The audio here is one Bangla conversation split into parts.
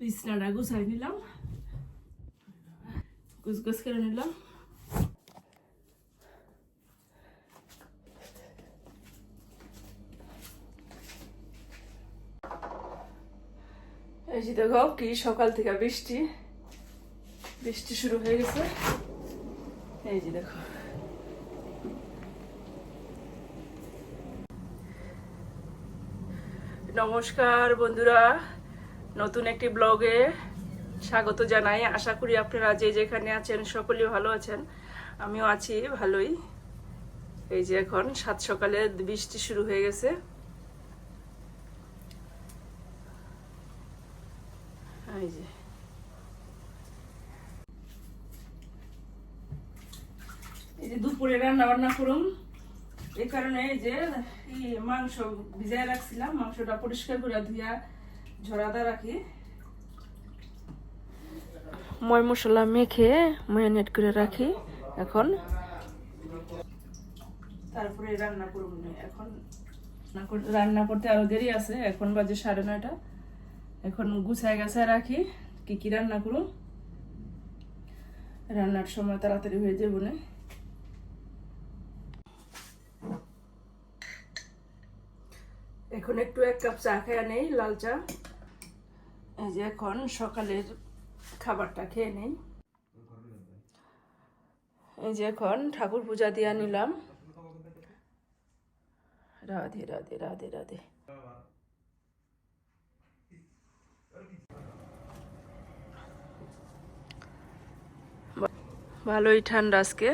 বিছনাটা গুছাই নিলাম। গুছগুছ করে নিলাম। এই যে দেখো, কি সকাল থেকে বৃষ্টি। বৃষ্টি শুরু হয়ে গেছে। এই যে দেখো। নমস্কার বন্ধুরা। নতুন একটি ব্লগে স্বাগত জানাই। আশা করি আপনারা যে যেখানে আছেন সকলেই ভালো আছেন। আমিও আছি, ভালোই। এই যে এখন সাত সকালে বৃষ্টি শুরু হয়ে গেছে। এই যে। এই যে দুপুরে রান্না বান্না করুন। এই কারণে এই যে মাংস ভিজায় রাখছিলাম, মাংসটা পরিষ্কার করে ধুইয়া ঝরাদা রাখি। ময় মশলা মেখে ম্যারিনেট করে রাখি এখন। তারপরে রান্না করুন এখন রান্না কর- রান্না করতে আরও দেরি আছে। এখন বাজে সাড়ে নয়টা। এখন গুছায় গাছায় রাখি কি কি রান্না করুন রান্নার সময় তাড়াতাড়ি হয়ে যাব না। এখন একটু এক কাপ চা খেয়ে নেই লাল চা। এই যে এখন সকালের খাবারটা খেয়ে নেই। এই যে এখন ঠাকুর পূজা দিয়া নিলাম। রাধে রাধে রাধে রাধে। ভালোই ঠান্ডা আজকে,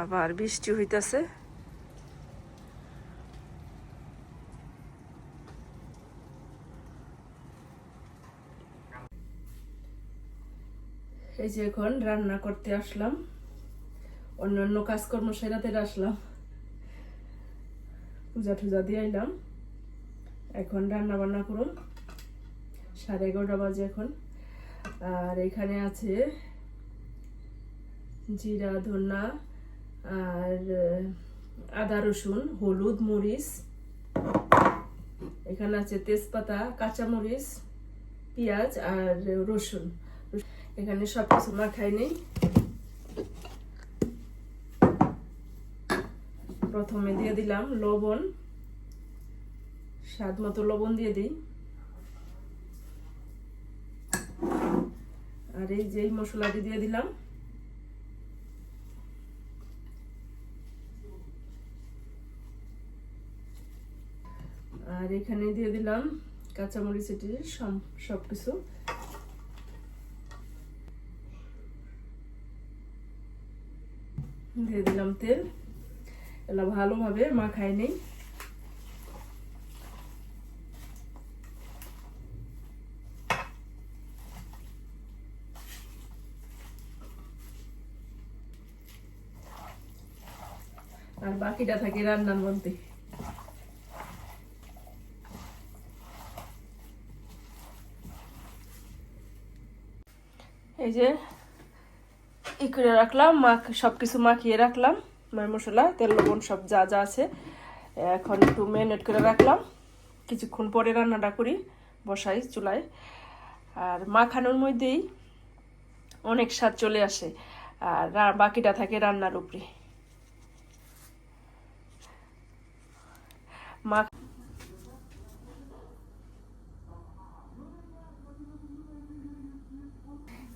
আবার বৃষ্টি হইতাছে। এই যে এখন রান্না করতে আসলাম। অন্যান্য কাজকর্ম সেরাতে আসলাম। পূজা টুজা দিয়ে আইলাম। এখন রান্না বান্না করুন সাড়ে এগারোটা বাজে এখন। আর এখানে আছে জিরা ধনা আর আদা, রসুন, হলুদ, মরিচ। এখানে আছে তেজপাতা, কাঁচামরিচ, পেঁয়াজ আর রসুন। এখানে সব কিছু মাখাই নেই। প্রথমে দিয়ে দিলাম লবণ। স্বাদ মতো লবণ দিয়ে দিই। আর এই যে মশলাটি দিয়ে দিলাম। আর এখানে দিয়ে দিলাম কাঁচামরিচ এটি সব কিছু দিয়ে দিলাম তেল। এগুলো ভালোভাবে মাখাই নেই। আর বাকিটা থাকে রান্নার মধ্যে। এই যে ই করে রাখলাম, মাখ সব কিছু মাখিয়ে রাখলাম মার মশলা, তেল, লবণ, সব যা যা আছে। এখন একটু ম্যারিনেট করে রাখলাম। কিছুক্ষণ পরে রান্নাটা করি, বসাই চুলায়। আর মাখানোর মধ্যেই অনেক স্বাদ চলে আসে, আর বাকিটা থাকে রান্নার উপরে। মা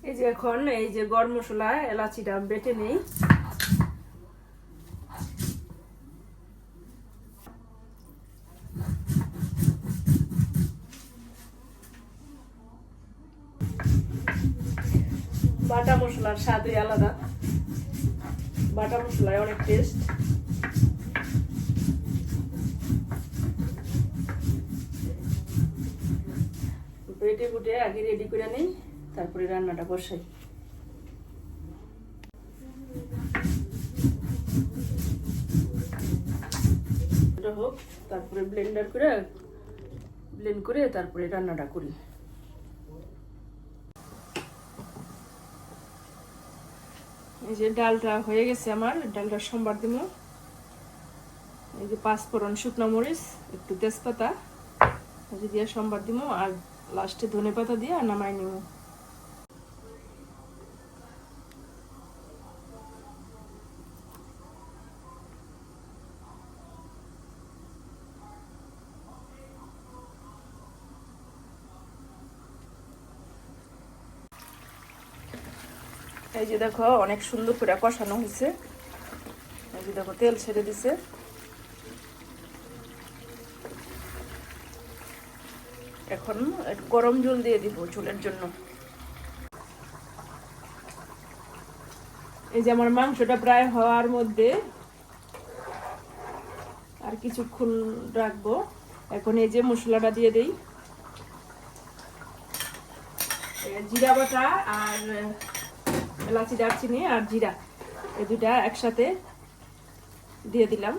এই যে এখন এই যে গরম মশলা, এলাচিটা বেটে নেই। বাটা মশলার স্বাদই আলাদা। বাটা মশলায় অনেক টেস্ট বেটে বুটে আগে রেডি করে নেই। তারপরে রান্নাটা বসাই। হোক, তারপরে ব্লেন্ডার করে ব্লেন্ড করে তারপরে রান্নাটা করি। এই যে ডালটা হয়ে গেছে আমার, ডালটা সোমবার দিব। এই যে পাঁচফোড়ন শুকনো মরিচ, একটু তেজপাতা দিয়ে সোমবার দিব, আর লাস্টে ধনে পাতা দিয়ে আর নামাই নিব। এই যে দেখো, অনেক সুন্দর করে কষানো হয়েছে। এই যে দেখো, তেল ছেড়ে দিছে। এখন গরম জল দিয়ে দিব চুলের জন্য। এই যে আমার মাংসটা প্রায় হওয়ার মধ্যে আর কিছুক্ষণ রাখব। এখন এই যে মশলাটা দিয়ে দেই। জিরা বাটা আর এলাচি দারচিনি আর জিরা। এই দুটা একসাথে দিয়ে দিলাম।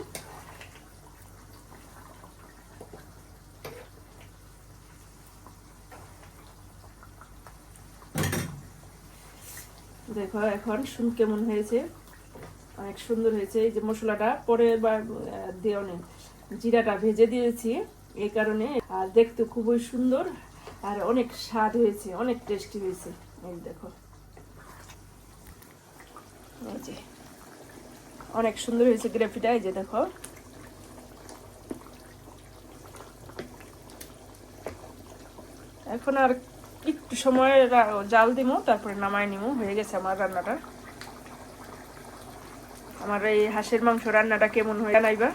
দেখো, এখন শুন কেমন হয়েছে? অনেক সুন্দর হয়েছে। এই যে মশলাটা পরে বা নেই জিরাটা ভেজে দিয়েছি, এই কারণে। আর দেখতে খুবই সুন্দর। আর অনেক স্বাদ হয়েছে, অনেক টেস্টি হয়েছে। এই দেখো। যে। অনেক সুন্দর হয়েছে গ্রেভিটা, এই যে দেখো। এখন আর একটু সময় জাল দিব তারপরে নামাই নিব হয়ে গেছে আমার রান্নাটা। আমার এই হাঁসের মাংস রান্নাটা কেমন হয়ে জানাইবা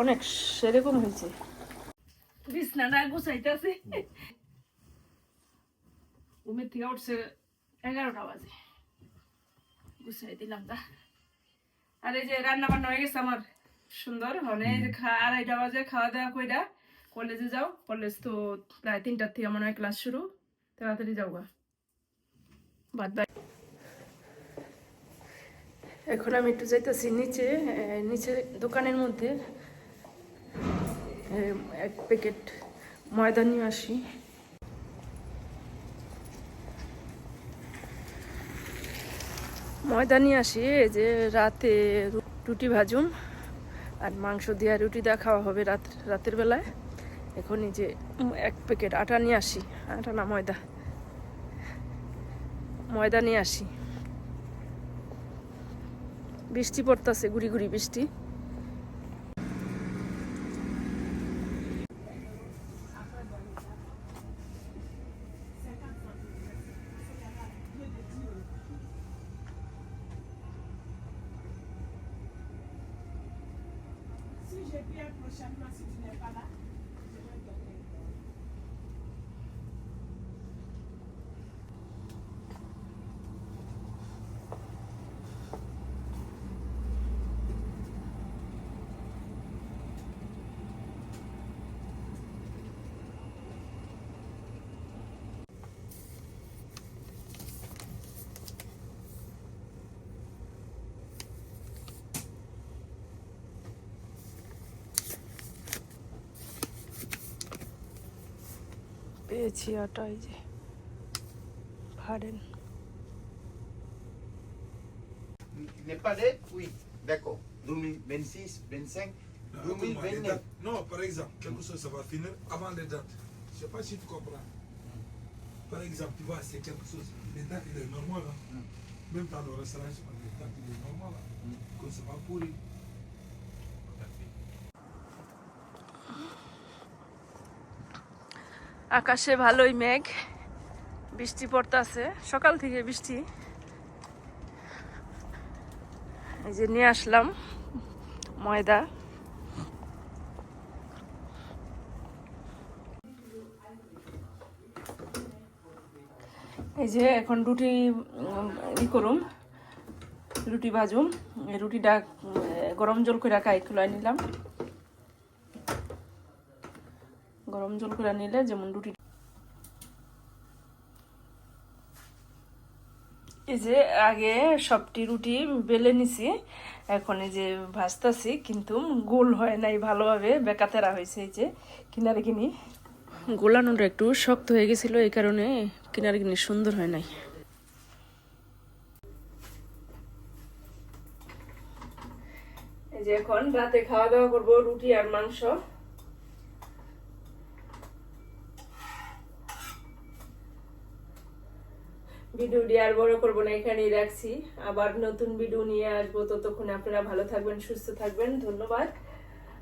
অনেক সেরকম হয়েছে। বিছনাটা গুছাইতেছে। ঘুমের থেকে উঠছে এগারোটা বাজে। গুছাই দিলাম তা। আর এই যে রান্না বান্না হয়ে গেছে আমার। সুন্দর মানে আড়াইটা বাজে খাওয়া দাওয়া কইরা কলেজে যাও। কলেজ তো প্রায় তিনটার থেকে মনে হয় ক্লাস শুরু। তাড়াতাড়ি যাও গা। বাদ বাই এখন আমি একটু যাইতেছি নিচে নিচে দোকানের মধ্যে। এক প্যাকেট ময়দা নিয়ে আসি। ময়দা নিয়ে আসি, এই যে রাতে রুটি ভাজুম, আর মাংস দিয়ে রুটি দেওয়া খাওয়া হবে রাত, রাতের বেলায়। এখন এই যে এক প্যাকেট আটা নিয়ে আসি, আটা না ময়দা। ময়দা নিয়ে আসি। বৃষ্টি পড়তেছে, গুড়ি গুড়ি বৃষ্টি। bien prochainement si tu n'es pas là. পেয়েছি আটা এই যে ফাড়েন Il n'est pas laid Oui, d'accord. 2026, 25, Attends-moi, les 2029. dates. Non, par exemple, quelque chose, ça va finir avant les dates. Je ne sais pas si tu comprends. Par exemple, tu vois, c'est quelque chose. Les dates, il est normal. hein. Même dans le restaurant, je parle des dates, il est normal. hein. Que c'est pas pourri. আকাশে ভালোই মেঘ, বৃষ্টি পড়তেছে, সকাল থেকে বৃষ্টি। এই যে নিয়ে আসলাম ময়দা। এই যে এখন রুটি ই করুম, রুটি ভাজুম রুটিটা গরম জল করে কাই খুলাই নিলাম। গরম জল করে নিলে যেমন রুটি এই যে আগে সবটি রুটি বেলে নিছি এখন এই যে ভাজতাছি কিন্তু গোল হয় নাই ভালোভাবে বেকাতেরা হয়েছে এই যে কিনারে কিনি। গোলানোটা একটু শক্ত হয়ে গেছিল এই কারণে কিনারে কিনি সুন্দর হয় নাই। এই যে এখন রাতে খাওয়া দাওয়া করব রুটি আর মাংস। ভিডিওটি আর বড় করব না, এখানেই রাখছি। আবার নতুন ভিডিও নিয়ে আসব, ততক্ষণ আপনারা ভালো থাকবেন, সুস্থ থাকবেন, ধন্যবাদ।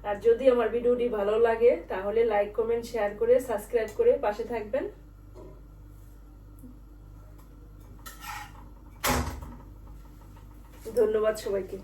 আর যদি আমার ভিডিওটি ভালো লাগে, তাহলে লাইক কমেন্ট শেয়ার করে সাবস্ক্রাইব করে পাশে থাকবেন। ধন্যবাদ সবাইকে।